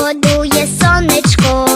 шкодує сонечко,